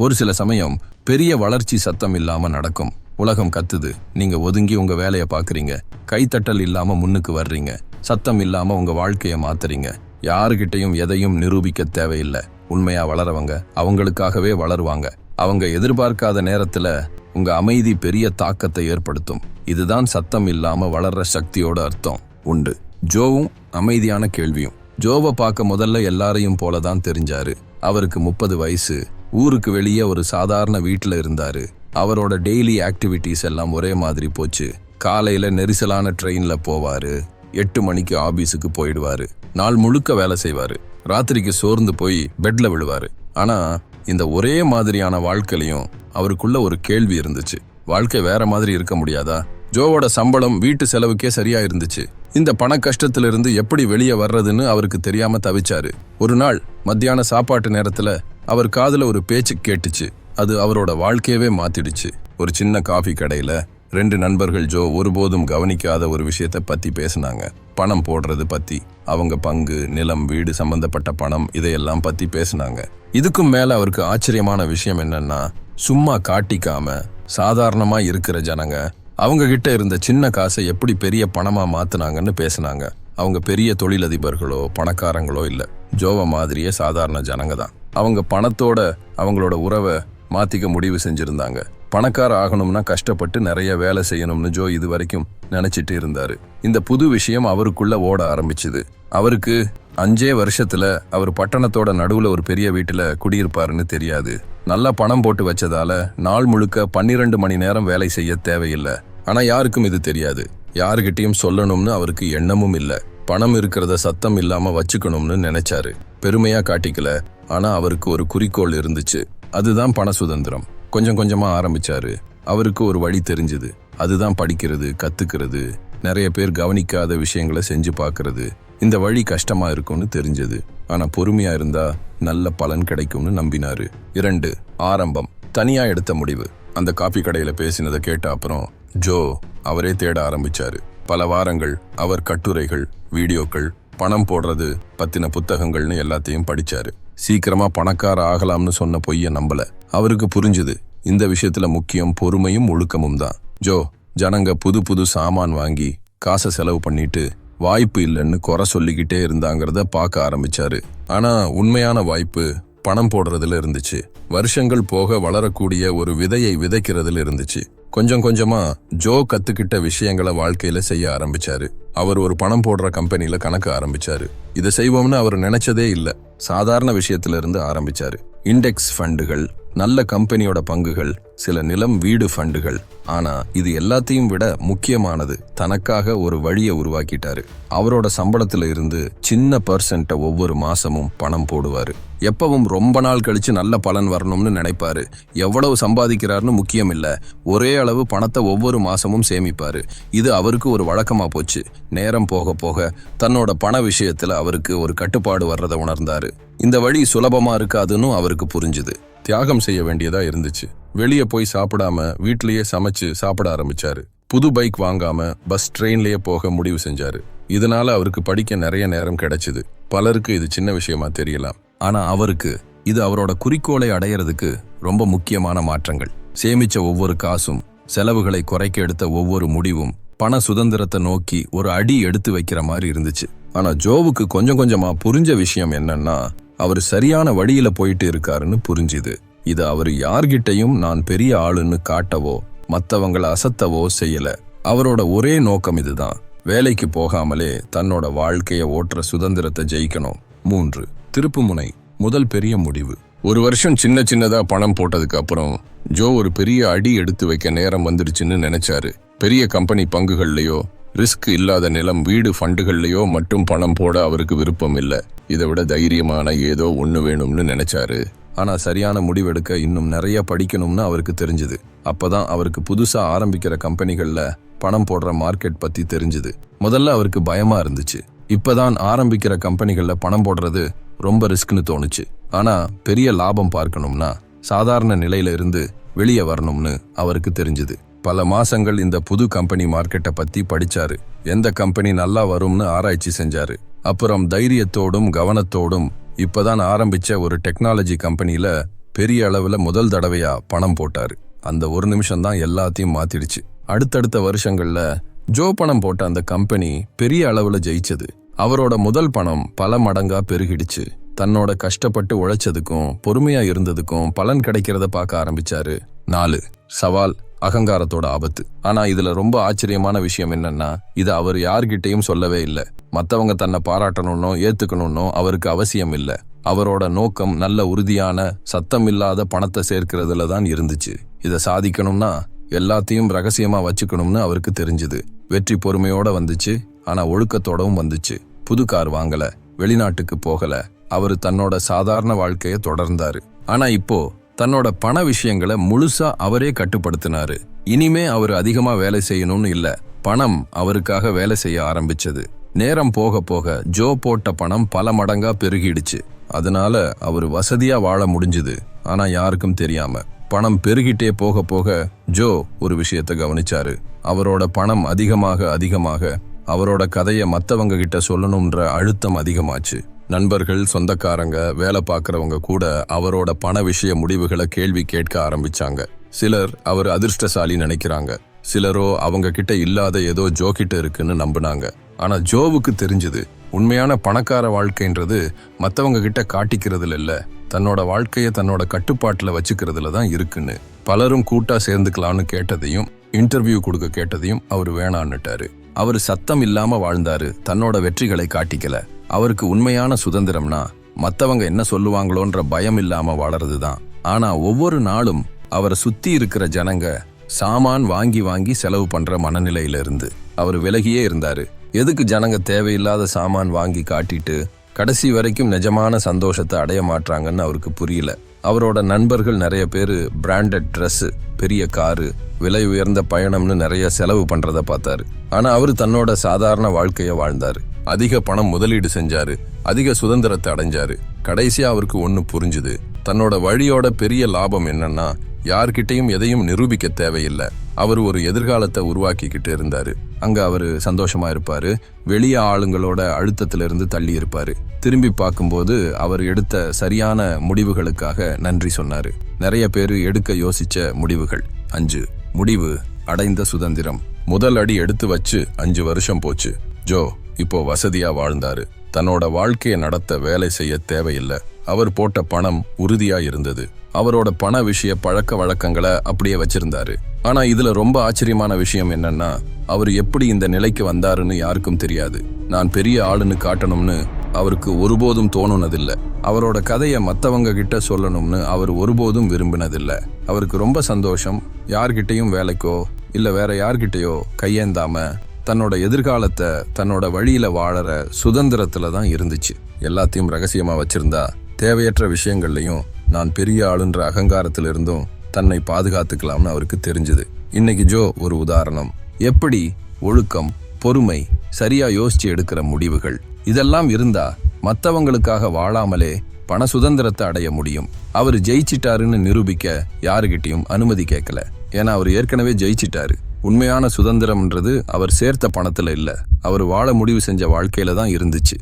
ஒரு சில சமயம் பெரிய வளர்ச்சி சத்தம் இல்லாம நடக்கும். உலகம் கத்துது. நீங்க ஒதுங்கி உங்க வேலையை பாக்குறீங்க. கைத்தட்டல் இல்லாம முன்னுக்கு வர்றீங்க. சத்தம் இல்லாம உங்க வாழ்க்கையை மாத்துறீங்க. யாருகிட்டையும் எதையும் நிரூபிக்க தேவையில்லை. உண்மையா வளரவங்க அவங்களுக்காகவே வளருவாங்க. அவங்க எதிர்பார்க்காத நேரத்துல உங்க அமைதி பெரிய தாக்கத்தை ஏற்படுத்தும். இதுதான் சத்தம் இல்லாம வளர்ற சக்தியோட அர்த்தம். உண்டு. ஜோவும் அமைதியான கேள்வியும். ஜோவை பார்க்க முதல்ல எல்லாரையும் போல தான் தெரிஞ்சாரு. அவருக்கு முப்பது வயசு. ஊருக்கு வெளியே ஒரு சாதாரண வீட்டில் இருந்தார். அவரோட டெய்லி ஆக்டிவிட்டீஸ் எல்லாம் ஒரே மாதிரி போச்சு. காலையில் நெரிசலான ட்ரெயினில் போவார். எட்டு மணிக்கு ஆபீஸுக்கு போயிடுவார். நாள் முழுக்க வேலை செய்வார். ராத்திரிக்கு சோர்ந்து போய் பெட்டில் விழுவார். ஆனால் இந்த ஒரே மாதிரியான வாழ்க்கையிலையும் அவருக்குள்ள ஒரு கேள்வி இருந்துச்சு. வாழ்க்கை வேற மாதிரி இருக்க முடியாதா? ஜோவோட சம்பளம் வீட்டு செலவுக்கே சரியா இருந்துச்சு. இந்த பண கஷ்டத்திலிருந்து எப்படி வெளியே வர்றதுன்னு அவருக்கு தெரியாம தவிச்சாரு. ஒரு நாள் மத்தியான சாப்பாட்டு நேரத்துல அவர் காதில் ஒரு பேச்சு கேட்டுச்சு. அது அவரோட வாழ்க்கையவே மாத்திடுச்சு. ஒரு சின்ன காஃபி கடையில ரெண்டு நண்பர்கள் ஜோ ஒருபோதும் கவனிக்காத ஒரு விஷயத்த பத்தி பேசினாங்க. பணம் போடுறது பத்தி அவங்க பங்கு நிலம் வீடு சம்பந்தப்பட்ட பணம் இதையெல்லாம் பத்தி பேசினாங்க. இதுக்கும் மேல அவருக்கு ஆச்சரியமான விஷயம் என்னன்னா சும்மா காட்டிக்காம சாதாரணமா இருக்கிற ஜனங்க அவங்க கிட்ட இருந்த சின்ன காசை எப்படி பெரிய பணமா மாத்துனாங்கன்னு பேசினாங்க. அவங்க பெரிய தொழிலதிபர்களோ பணக்காரங்களோ இல்ல. ஜோவ மாதிரியே சாதாரண ஜனங்க தான். அவங்க பணத்தோட அவங்களோட உறவை மாத்திக்க முடிவு செஞ்சிருந்தாங்க. பணக்கார ஆகணும்னா கஷ்டப்பட்டு நிறைய வேலை செய்யணும்னு ஜோ இது வரைக்கும் நினைச்சிட்டு இருந்தாரு. இந்த புது விஷயம் அவருக்குள்ள ஓட ஆரம்பிச்சுது. அவருக்கு அஞ்சே வருஷத்துல அவர் பட்டணத்தோட நடுவுல ஒரு பெரிய வீட்டுல குடியிருப்பாருன்னு தெரியாது. நல்லா பணம் போட்டு வச்சதால நாள் முழுக்க பன்னிரண்டு மணி நேரம் வேலை செய்ய தேவையில்லை. ஆனா யாருக்கும் இது தெரியாது. யாருகிட்டயும் சொல்லணும்னு அவருக்கு எண்ணமும் இல்ல. பணம் இருக்கிறத சத்தம் இல்லாம வச்சுக்கணும்னு நினைச்சாரு. பெருமையா காட்டிக்கல. ஆனா அவருக்கு ஒரு குறிக்கோள் இருந்துச்சு. அதுதான் பண சுதந்திரம். கொஞ்சம் கொஞ்சமா ஆரம்பிச்சாரு. அவருக்கு ஒரு வழி தெரிஞ்சுது. அதுதான் படிக்கிறது கத்துக்கிறது நிறைய பேர் கவனிக்காத விஷயங்களை செஞ்சு பார்க்கறது இந்த வழி கஷ்டமா இருக்கும்னு தெரிஞ்சது. ஆனா பொறுமையா இருந்தா நல்ல பலன் கிடைக்கும்னு நம்பினாரு. இரண்டு ஆரம்பம். தனியா எடுத்த முடிவு. அந்த காபி கடையில பேசினதை கேட்ட அப்புறம் ஜோ அவரே தேட ஆரம்பிச்சாரு. பல வாரங்கள் அவர் கட்டுரைகள் வீடியோக்கள் பணம் போடுறது பத்தின புத்தகங்கள்னு எல்லாத்தையும் படிச்சாரு. சீக்கிரமா பணக்கார ஆகலாம்னு சொன்ன பொய்ய நம்பல. அவருக்கு புரிஞ்சுது இந்த விஷயத்துல முக்கியம் பொறுமையும் ஒழுக்கமும் தான். ஜோ ஜனங்க புது புது சாமான் வாங்கி காசை செலவு பண்ணிட்டு வாய்ப்பு இல்லைன்னு குறை சொல்லிக்கிட்டே இருந்தாங்கிறத பார்க்க ஆரம்பிச்சாரு. ஆனா உண்மையான வாய்ப்பு பணம் போடுறதுல இருந்துச்சு. வருஷங்கள் போக வளரக்கூடிய ஒரு விதையை விதைக்கிறதுல இருந்துச்சு. கொஞ்சம் கொஞ்சமா ஜோ கத்துக்கிட்ட விஷயங்களை வாழ்க்கையில செய்ய ஆரம்பிச்சாரு. அவர் ஒரு பணம் போடுற கம்பெனில கணக்கு ஆரம்பிச்சாரு. இதை செய்வோம்னு அவர் நினைச்சதே இல்ல. சாதாரண விஷயத்துல இருந்து ஆரம்பிச்சாரு. இண்டெக்ஸ் ஃபண்டுகள் நல்ல கம்பெனியோட பங்குகள் சில நிலம் வீடு ஃபண்டுகள். ஆனா இது எல்லாத்தையும் விட முக்கியமானது தனக்காக ஒரு வழியை உருவாக்கிட்டாரு. அவரோட சம்பளத்துல இருந்து சின்ன பர்சன்ட்ட ஒவ்வொரு மாசமும் பணம் போடுவாரு. எப்பவும் ரொம்ப நாள் கழிச்சு நல்ல பலன் வரணும்னு நினைப்பாரு. எவ்வளவு சம்பாதிக்கிறாருன்னு முக்கியம் இல்ல. ஒரே அளவு பணத்தை ஒவ்வொரு மாசமும் சேமிப்பாரு. இது அவருக்கு ஒரு வழக்கமா போச்சு. நேரம் போக போக தன்னோட பண விஷயத்துல அவருக்கு ஒரு கட்டுப்பாடு வர்றதை உணர்ந்தாரு. இந்த வழி சுலபமா இருக்காதுன்னு அவருக்கு புரிஞ்சுது. தியாகம் செய்ய வேண்டியதா இருந்துச்சு. வெளியே போய் சாப்பிடாம வீட்லயே சமைச்சு சாப்பிட ஆரம்பிச்சாரு. புது பைக் வாங்காம பஸ் ட்ரெயின்லயே போக முடிவு செஞ்சாரு. இதனால அவருக்கு படிக்க நிறைய நேரம் கிடைச்சது. பலருக்கு இது சின்ன விஷயமா தெரியலாம். ஆனா அவருக்கு இது அவரோட குறிக்கோளை அடையறதுக்கு ரொம்ப முக்கியமான மாற்றங்கள். சேமிச்ச ஒவ்வொரு காசும் செலவுகளை குறைக்க எடுத்த ஒவ்வொரு முடிவும் பண சுதந்திரத்தை நோக்கி ஒரு அடி எடுத்து வைக்கிற மாதிரி இருந்துச்சு. ஆனா ஜோவுக்கு கொஞ்சம் கொஞ்சமா புரிஞ்ச விஷயம் என்னன்னா அவர் சரியான வழியில போயிட்டு இருக்காருன்னு புரிஞ்சுது. இது அவர் யார்கிட்டையும் நான் பெரிய ஆளுன்னு காட்டவோ மத்தவங்கள அசத்தவோ செய்யல. அவரோட ஒரே நோக்கம் இதுதான். வேலைக்கு போகாமலே தன்னோட வாழ்க்கைய ஓட்டுற சுதந்திரத்தை ஜெயிக்கணும். மூன்று திருப்புமுனை முதல் பெரிய முடிவு. ஒரு வருஷம் சின்ன சின்னதா பணம் போட்டதுக்கு அப்புறம் ஜோ ஒரு பெரிய அடி எடுத்து வைக்க நேரம் வந்துருச்சுன்னு நினைச்சாரு. பெரிய கம்பெனி பங்குகள்லயோ ரிஸ்க் இல்லாத நிலம் வீடு ஃபண்டுகள்லயோ மட்டும் பணம் போட அவருக்கு விருப்பம் இல்லை. இதை விட தைரியமான ஏதோ ஒன்று வேணும்னு நினைச்சாரு. ஆனா சரியான முடிவெடுக்க இன்னும் நிறைய படிக்கணும்னு அவருக்கு தெரிஞ்சது. அப்பதான் அவருக்கு புதுசா ஆரம்பிக்கிற கம்பெனிகள்ல பணம் போடுற மார்க்கெட் பத்தி தெரிஞ்சது. முதல்ல அவருக்கு பயமா இருந்துச்சு. இப்பதான் ஆரம்பிக்கிற கம்பெனிகள்ல பணம் போடுறது ரொம்ப ரிஸ்க்னு தோணுச்சு. ஆனா பெரிய லாபம் பார்க்கணும்னா சாதாரண நிலையில இருந்து வெளியே வரணும்னு அவருக்கு தெரிஞ்சது. பல மாசங்கள் இந்த புது கம்பெனி மார்க்கெட்டை பத்தி படிச்சாரு. எந்த கம்பெனி நல்லா வரும்னு ஆராய்ச்சி செஞ்சாரு. அப்புறம் தைரியத்தோடும் கவனத்தோடும் இப்பதான் ஆரம்பிச்ச ஒரு டெக்னாலஜி கம்பெனியில பெரிய அளவுல முதல் தடவையா பணம் போட்டாரு. அந்த ஒரு நிமிஷம் தான் எல்லாத்தையும் மாத்திடுச்சு. அடுத்தடுத்த வருஷங்கள்ல ஜோ பணம் போட்ட அந்த கம்பெனி பெரிய அளவுல ஜெயிச்சது. அவரோட முதல் பணம் பல மடங்கா பெருகிடுச்சு. தன்னோட கஷ்டப்பட்டு உழைச்சதுக்கும் பொறுமையா இருந்ததுக்கும் பலன் கிடைக்கிறத பார்க்க ஆரம்பிச்சாரு. நாலு சவால். அகங்காரத்தோட ஆபத்து. ஆனா இதுல ரொம்ப ஆச்சரியமான விஷயம் என்னன்னா இது அவர் யார்கிட்டையும் சொல்லவே இல்லை. மத்தவங்க தன்னை பாராட்டணும்னோ ஏத்துக்கணும்னோ அவருக்கு அவசியம் இல்லை. அவரோட நோக்கம் நல்ல உறுதியான சத்தம் இல்லாத பணத்தை சேர்க்கிறதுல தான் இருந்துச்சு. இதை சாதிக்கணும்னா எல்லாத்தையும் ரகசியமா வச்சுக்கணும்னு அவருக்கு தெரிஞ்சுது. வெற்றி பொறுமையோட வந்துச்சு. ஆனா ஒழுக்கத்தோடவும் வந்துச்சு. புது கார் வாங்கல. வெளிநாட்டுக்கு போகல. அவர் தன்னோட சாதாரண வாழ்க்கையை தொடர்ந்தாரு. ஆனா இப்போ தன்னோட பண விஷயங்களை முழுசா அவரே கட்டுப்படுத்தினாரு. இனிமே அவர் அதிகமா வேலை செய்யணும்னு இல்ல பணம் அவருக்காக வேலை செய்ய ஆரம்பிச்சது. நேரம் போக போக ஜோ போட்ட பணம் பல மடங்கா பெருகிடுச்சு. அதனால அவர் வசதியா வாழ முடிஞ்சுது. ஆனா யாருக்கும் தெரியாம பணம் பெருகிட்டே போக போக ஜோ ஒரு விஷயத்தை கவனிச்சாரு. அவரோட பணம் அதிகமாக அதிகமாக அவரோட கதையை மத்தவங்க கிட்ட சொல்லணும்ன்ற அழுத்தம் அதிகமாச்சு. நண்பர்கள் சொந்தக்காரங்க வேலை பார்க்குறவங்க கூட அவரோட பண விஷய முடிவுகளை கேள்வி கேட்க ஆரம்பிச்சாங்க. சிலர் அவர் அதிர்ஷ்டசாலி நினைக்கிறாங்க. சிலரோ அவங்க கிட்ட இல்லாத ஏதோ ஜோ கிட்ட இருக்குன்னு நம்பினாங்க. ஆனா ஜோவுக்கு தெரிஞ்சது உண்மையான பணக்கார வாழ்க்கைன்றது மற்றவங்க கிட்ட காட்டிக்கிறதுல இல்ல தன்னோட வாழ்க்கையை தன்னோட கட்டுப்பாட்டுல வச்சுக்கிறதுல தான் இருக்குன்னு. பலரும் கூட்டா சேர்ந்துக்கலாம்னு கேட்டதையும் இன்டர்வியூ கொடுக்க கேட்டதையும் அவர் வேணான்னுட்டாரு. அவர் சத்தம் இல்லாம வாழ்ந்தாரு தன்னோட வெற்றிகளை காட்டிக்கல. அவருக்கு உண்மையான சுதந்திரம்னா மற்றவங்க என்ன சொல்லுவாங்களோன்ற பயம் இல்லாம வாழறது தான் ஆனா ஒவ்வொரு நாளும் அவரை சுத்தி இருக்கிற ஜனங்க சாமான் வாங்கி வாங்கி செலவு பண்ற மனநிலையில இருந்து அவர் விலகியே இருந்தாரு. எதுக்கு ஜனங்க தேவையில்லாத சாமான் வாங்கி காட்டிட்டு கடைசி வரைக்கும் நிஜமான சந்தோஷத்தை அடைய மாட்றாங்கன்னு அவருக்கு புரியல. அவரோட நண்பர்கள் நிறைய பேர் பிராண்டட் ட்ரெஸ் பெரிய காரு விலை உயர்ந்த பயணம்னு நிறைய செலவு பண்றத பார்த்தாரு. ஆனா அவர் தன்னோட சாதாரண வாழ்க்கைய வாழ்ந்தாரு. அதிக பணம் முதலீடு செஞ்சாரு. அதிக சுதந்திரத்தை அடைஞ்சாரு. கடைசியா அவருக்கு ஒன்று புரிஞ்சுது. தன்னோட வழியோட பெரிய லாபம் என்னன்னா யார்கிட்டையும் எதையும் நிரூபிக்க தேவையில்லை. அவர் ஒரு எதிர்காலத்தை உருவாக்கிக்கிட்டு இருந்தாரு. அங்க அவரு சந்தோஷமா இருப்பாரு. வெளிய ஆளுங்களோட அழுத்தத்துல இருந்து தள்ளி இருப்பாரு. திரும்பி பார்க்கும்போது அவர் எடுத்த சரியான முடிவுகளுக்காக நன்றி சொன்னாரு. நிறைய பேர் எடுக்க யோசிச்ச முடிவுகள். அஞ்சு முடிவு அடைந்த சுதந்திரம். முதல் அடி எடுத்து வச்சு அஞ்சு வருஷம் போச்சு. ஜோ இப்போ வசதியா வாழ்ந்தாரு. தன்னோட வாழ்க்கையை நடத்த வேலை செய்ய தேவையில்லை. அவர் போட்ட பணம் உறுதியா இருந்தது. அவரோட பண விஷய பழக்க வழக்கங்களை அப்படியே வச்சிருந்தாரு. ஆனா இதுல ரொம்ப ஆச்சரியமான விஷயம் என்னன்னா அவர் எப்படி இந்த நிலைக்கு வந்தாருன்னு யாருக்கும் தெரியாது. நான் பெரிய ஆளுன்னு காட்டணும்னு அவருக்கு ஒருபோதும் தோணுனதில்லை. அவரோட கதையை மற்றவங்க கிட்ட சொல்லணும்னு அவர் ஒருபோதும் விரும்பினதில்லை. அவருக்கு ரொம்ப சந்தோஷம். யார்கிட்டையும் வேலைக்கோ இல்லை வேற யார்கிட்டயோ கையேந்தாம தன்னோட எதிர்காலத்தை தன்னோட வழியில வாழற சுதந்திரத்துல தான் இருந்துச்சு. எல்லாத்தையும் ரகசியமா வச்சிருந்தா தேவையற்ற விஷயங்கள்லையும் நான் பெரிய ஆளுன்ற அகங்காரத்துல இருந்தும் தன்னை பாதுகாத்துக்கலாம்னு அவருக்கு தெரிஞ்சது. இன்னைக்கு ஜோ ஒரு உதாரணம். எப்படி ஒழுக்கம் பொறுமை சரியா யோசிச்சு எடுக்கிற முடிவுகள்? இதெல்லாம் இருந்தா மற்றவங்களுக்காக வாழாமலே பண சுதந்திரத்தை அடைய முடியும். அவர் ஜெயிச்சிட்டாருன்னு நிரூபிக்க யாருகிட்டையும் அனுமதி கேட்கல ஏன்னா அவர் ஏற்கனவே ஜெயிச்சிட்டாரு. உண்மையான சுதந்திரம்ன்றது அவர் சேர்த்த பணத்தில் இல்லை. அவர் வாழ முடிவு செஞ்ச வாழ்க்கையில் தான் இருந்துச்சு.